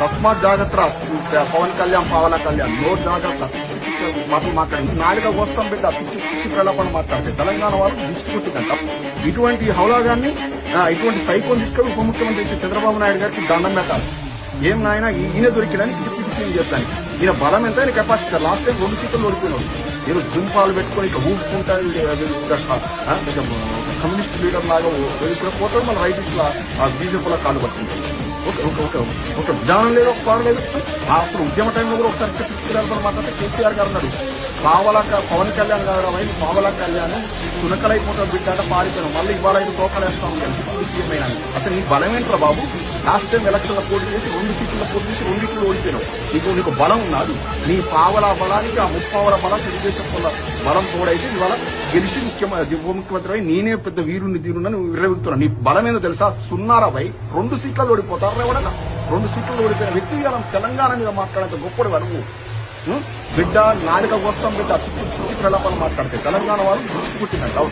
తస్మాత్ జాగ్రత్త పవన్ కళ్యాణ్ పవన కళ్యాణ్ నో జాగ్రత్త మాటలు మాట్లాడి నాలుగ వస్తాం బిడ్డ పిచ్చి పిచ్చి ప్రలాపన మాట్లాడితే తెలంగాణ వాళ్ళు దిష్టిపుట్టిందంట ఇటువంటి హౌలాగాన్ని ఇటువంటి సైకోన్ తీసుకొని ఉప ముఖ్యమంత్రి చంద్రబాబు నాయుడు గారికి దండం పెట్టాలి ఏం నాయన ఈయన దొరికినని పిచ్చి పిచ్చి చెప్తాను ఈయన బలం ఎంత ఆయన కెపాసిటీ లాస్ట్ టైం రెండు సీట్లు దొరికినాడు నేను జుంపాలు పెట్టుకొని ఇక ఊపుకుంటాను కమ్యూనిస్ట్ లీడర్ లాగా ఇక్కడ పోతాడు మన రైట్ ఇట్లా బీజేపీలో కాలు పట్టుకుంటాడు ఒక విధానం లేదు ఒక పాడు లేదు అప్పుడు ఉద్యమ టైంలో కూడా ఒకసారి పిచ్చుకురాలని మాట్లాడితే కేసీఆర్ గారు అన్నారు పావలా పవన్ కళ్యాణ్ గారు అయింది పావలా కళ్యాణ్ తునకలైపోతాడు బిడ్డ అంటే పారిపోయాను మళ్ళీ ఇవాళ ఐదు తోకలేస్తాం సీఎం అయినా. అసలు నీ బలం ఏంట్రా బాబు? లాస్ట్ టైం ఎలక్షన్లో పోటీ చేసి రెండు సీట్ల పోటీ చేసి రెండింటిలో ఓడిపోయినావు. నీకు నీకు బలం ఉన్నది. నీ పావలా బలానికి ఆ ముప్పావల బలం తెలుగుదేశం బలం తోడైతే ఇవాళ గెలిచి ముఖ్యమంత్రి ఉప ముఖ్యమంత్రి నేనే పెద్ద వీరుని తీరునని విరవిగుతున్నా నీ బలం తెలుసా? సున్నారా రెండు సీట్లలో ఓడిపోతారు ఎవడన్నా? రెండు సీట్లలో ఓడిపోయిన వ్యక్తి ఇవాళ తెలంగాణ మీద మాట్లాడక గొప్పడు వరకు బిడ్డ నాలుగ కోసం బిడ్డ అతి ప్రలాపాలు మాట్లాడితే తెలంగాణ వాళ్ళు పుట్టినట్టు